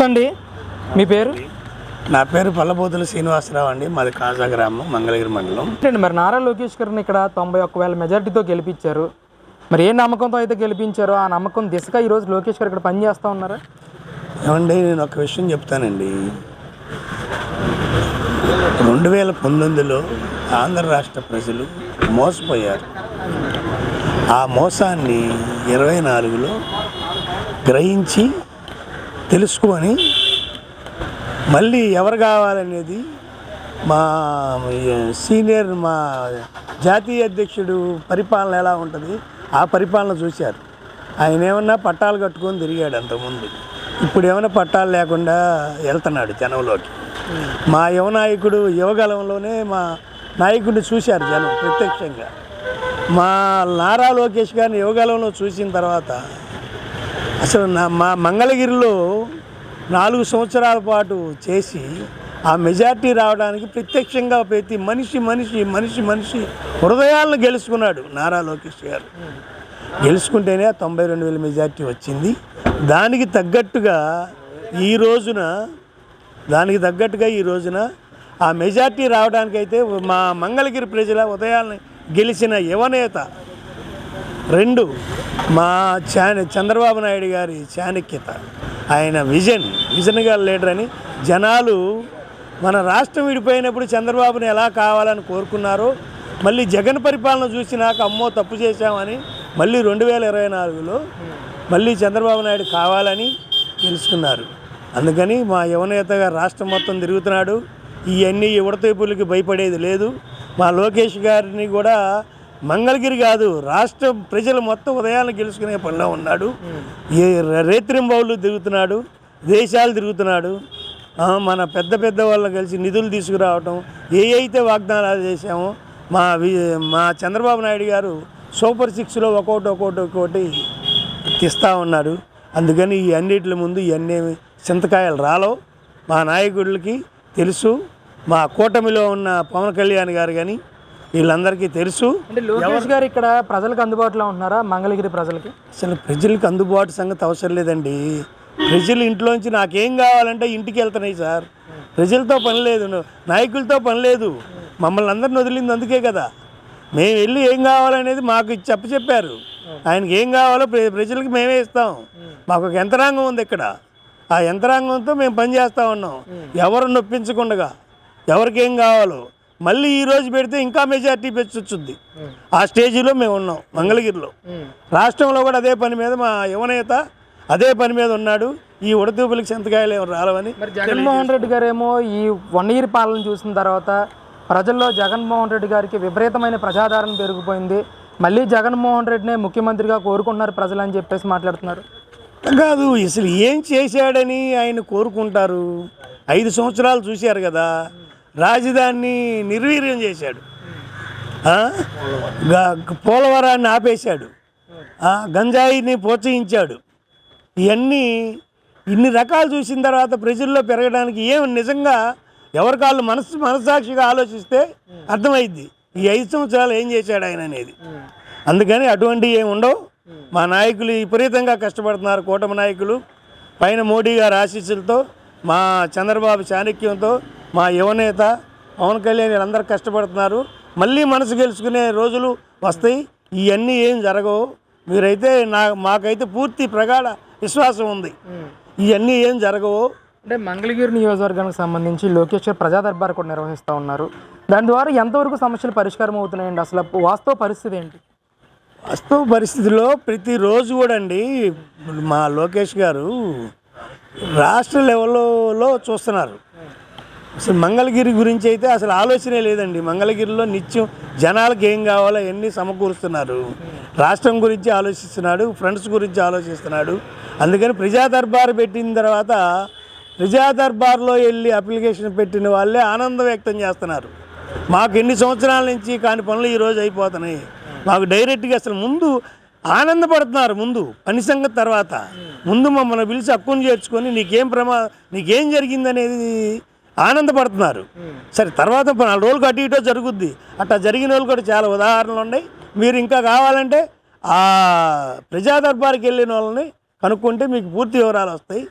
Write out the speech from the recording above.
నమస్తే అండి మీ పేరు? నా పేరు పల్లబోతుల శ్రీనివాసరావు అండి. మాది కాజా గ్రామం మంగళగిరి మండలం. ఏంటండి మరి నారా లోకేష్ గారిని ఇక్కడ తొంభై ఒక్క వేల మెజార్టీతో గెలిపించారు. మరి ఏ నమ్మకంతో అయితే గెలిపించారో ఆ నమ్మకం దిశగా ఈరోజు లోకేష్ గారు ఇక్కడ పనిచేస్తూ ఉన్నారా? ఏమండి నేను ఒక విషయం చెప్తానండి. రెండు వేల పంతొమ్మిదిలో ఆంధ్ర రాష్ట్ర ప్రజలు మోసపోయారు. ఆ మోసాన్ని ఇరవై నాలుగులో గ్రహించి తెలుసుకొని మళ్ళీ ఎవరు కావాలనేది మా సీనియర్ మా జాతీయ అధ్యక్షుడు పరిపాలన ఎలా ఉంటుంది ఆ పరిపాలన చూశారు. ఆయన ఏమన్నా పట్టాలు కట్టుకొని తిరిగాడు అంతకుముందు. ఇప్పుడు ఏమైనా పట్టాలు లేకుండా వెళ్తున్నాడు జనంలోకి. మా యువ నాయకుడు యువగలంలోనే మా నాయకుడిని చూశారు జనం ప్రత్యక్షంగా. మా నారా లోకేష్ గారిని యువగలంలో చూసిన తర్వాత అసలు నా మా మంగళగిరిలో నాలుగు సంవత్సరాల పాటు చేసి ఆ మెజార్టీ రావడానికి ప్రత్యక్షంగా ప్రతి మనిషి మనిషి మనిషి మనిషి హృదయాలను గెలుచుకున్నాడు నారా లోకేష్ గారు. గెలుచుకుంటేనే తొంభై రెండు వేల మెజార్టీ వచ్చింది. దానికి తగ్గట్టుగా ఈ రోజున దానికి తగ్గట్టుగా ఈ రోజున ఆ మెజార్టీ రావడానికైతే మా మంగళగిరి ప్రజల ఉదయాన్ని గెలిచిన యువనేత రెండు మా చాణ చంద్రబాబు నాయుడు గారి చాణక్యత. ఆయన విజన్ విజన్గా లీడర్ అని జనాలు మన రాష్ట్రం విడిపోయినప్పుడు చంద్రబాబుని ఎలా కావాలని కోరుకున్నారో మళ్ళీ జగన్ పరిపాలన చూసినాక అమ్మో తప్పు చేశామని మళ్ళీ రెండు వేల ఇరవై నాలుగులో మళ్ళీ చంద్రబాబు నాయుడు కావాలని తెలుసుకున్నారు. అందుకని మా యువనేతగా రాష్ట్రం మొత్తం తిరుగుతున్నాడు. ఇవన్నీ యువతీపులకి భయపడేది లేదు. మా లోకేష్ గారిని కూడా మంగళగిరి కాదు రాష్ట్ర ప్రజలు మొత్తం ఉదయాన్ని గెలుచుకునే పనిలో ఉన్నాడు. ఏ రేత్రింబౌళ్ళు తిరుగుతున్నాడు దేశాలు తిరుగుతున్నాడు. మన పెద్ద పెద్ద వాళ్ళు కలిసి నిధులు తీసుకురావటం ఏ అయితే వాగ్దానాలు చేశామో మా వి మా చంద్రబాబు నాయుడు గారు సూపర్ సిక్స్లో ఒక్కోటి ఒక్కోటి ఒక్కోటి తీస్తూ ఉన్నాడు. అందుకని ఈ అన్నిటి ముందు ఇవన్నీ చింతకాయలు రాలో మా నాయకుడికి తెలుసు. మా కూటమిలో ఉన్న పవన్ కళ్యాణ్ గారు కానీ వీళ్ళందరికీ తెలుసు. అంటే లోకేష్ గారు ఇక్కడ ప్రజలకు అందుబాటులో ఉంటున్నారా? మంగళగిరి ప్రజలకి? అసలు ప్రజలకు అందుబాటు సంగతి అవసరం లేదండి. ప్రజలు ఇంట్లోంచి నాకేం కావాలంటే ఇంటికి వెళ్తున్నాయి సార్. ప్రజలతో పని లేదు నాయకులతో పని లేదు. మమ్మల్ని అందరిని వదిలింది అందుకే కదా. మేము వెళ్ళి ఏం కావాలనేది మాకు చెప్ప చెప్పారు. ఆయనకి ఏం కావాలో ప్ర- ప్రజలకు మేమే ఇస్తాం. మాకు ఒక యంత్రాంగం ఉంది ఇక్కడ. ఆ యంత్రాంగంతో మేము పని చేస్తూ ఉన్నాం. ఎవరు నొప్పించకుండా ఎవరికి ఏం కావాలో. మళ్ళీ ఈ రోజు పెడితే ఇంకా మెజార్టీ పెంచొచ్చుద్ది. ఆ స్టేజీలో మేము ఉన్నాం మంగళగిరిలో. రాష్ట్రంలో కూడా అదే పని మీద మా యువనేత అదే పని మీద ఉన్నాడు. ఈ ఉడతూపులకి సంతకాయలు ఏమి రాలవని. మరి జగన్మోహన్ రెడ్డి గారు ఏమో ఈ వన్ ఇయర్ పాలన చూసిన తర్వాత ప్రజల్లో జగన్మోహన్ రెడ్డి గారికి విపరీతమైన ప్రజాదరణ పెరిగిపోయింది. మళ్ళీ జగన్మోహన్ రెడ్డినే ముఖ్యమంత్రిగా కోరుకుంటున్నారు ప్రజలు అని చెప్పేసి మాట్లాడుతున్నారు. కాదు అసలు ఏం చేశాడని ఆయన కోరుకుంటారు? ఐదు సంవత్సరాలు చూశారు కదా. రాజధానిని నిర్వీర్యం చేశాడు. పోలవరాన్ని ఆపేశాడు. గంజాయిని ప్రోత్సహించాడు. ఇవన్నీ ఇన్ని రకాలు చూసిన తర్వాత ప్రజల్లో పెరగడానికి ఏం నిజంగా ఎవరి కాళ్ళు మనసు మనస్సాక్షిగా ఆలోచిస్తే అర్థమైద్ది. ఈ ఐదు సంవత్సరాలు ఏం చేశాడు ఆయన అనేది. అందుకని అటువంటివి ఏమి ఉండవు. మా నాయకులు విపరీతంగా కష్టపడుతున్నారు కూటమి నాయకులు. పైన మోడీ గారి ఆశీస్సులతో మా చంద్రబాబు చాణక్యంతో మా యువనేత పవన్ కళ్యాణ్ వీళ్ళందరూ కష్టపడుతున్నారు. మళ్ళీ మనసు గెలుచుకునే రోజులు వస్తాయి. ఇవన్నీ ఏం జరగవు. మీరైతే నా మాకైతే పూర్తి ప్రగాఢ విశ్వాసం ఉంది. ఇవన్నీ ఏం జరగవు. అంటే మంగళగిరి నియోజకవర్గానికి సంబంధించి లోకేష్ గారు ప్రజా దర్బార్ కూడా నిర్వహిస్తూ ఉన్నారు. దాని ద్వారా ఎంతవరకు సమస్యలు పరిష్కారం అవుతున్నాయండి? అసలు వాస్తవ పరిస్థితి ఏంటి? వాస్తవ పరిస్థితిలో ప్రతిరోజు కూడా అండి మా లోకేష్ గారు రాష్ట్ర లెవెల్లో చూస్తున్నారు. అసలు మంగళగిరి గురించి అయితే అసలు ఆలోచనే లేదండి. మంగళగిరిలో నిత్యం జనాలకు ఏం కావాలో ఎన్ని సమకూరుస్తున్నారు. రాష్ట్రం గురించి ఆలోచిస్తున్నాడు ఫ్రెండ్స్ గురించి ఆలోచిస్తున్నాడు. అందుకని ప్రజా దర్బార్ పెట్టిన తర్వాత ప్రజా దర్బార్లో వెళ్ళి అప్లికేషన్ పెట్టిన వాళ్ళే ఆనందం వ్యక్తం చేస్తున్నారు. మాకు ఎన్ని సంవత్సరాల నుంచి కాని పనులు ఈరోజు అయిపోతున్నాయి. మాకు డైరెక్ట్గా అసలు ముందు ఆనందపడుతున్నారు ముందు పని సంగతి తర్వాత. ముందు మమ్మల్ని పిలిచి హక్కును చేర్చుకొని నీకేం ప్రమా నీకేం జరిగిందనేది ఆనందపడుతున్నారు. సరే తర్వాత నాలుగు రోజులకు అటు ఇటో జరుగుద్ది. అట్లా జరిగిన వాళ్ళు కూడా చాలా ఉదాహరణలు ఉన్నాయి. మీరు ఇంకా కావాలంటే ఆ ప్రజా దర్బార్కి వెళ్ళిన వాళ్ళని కనుక్కుంటే మీకు పూర్తి వివరాలు వస్తాయి.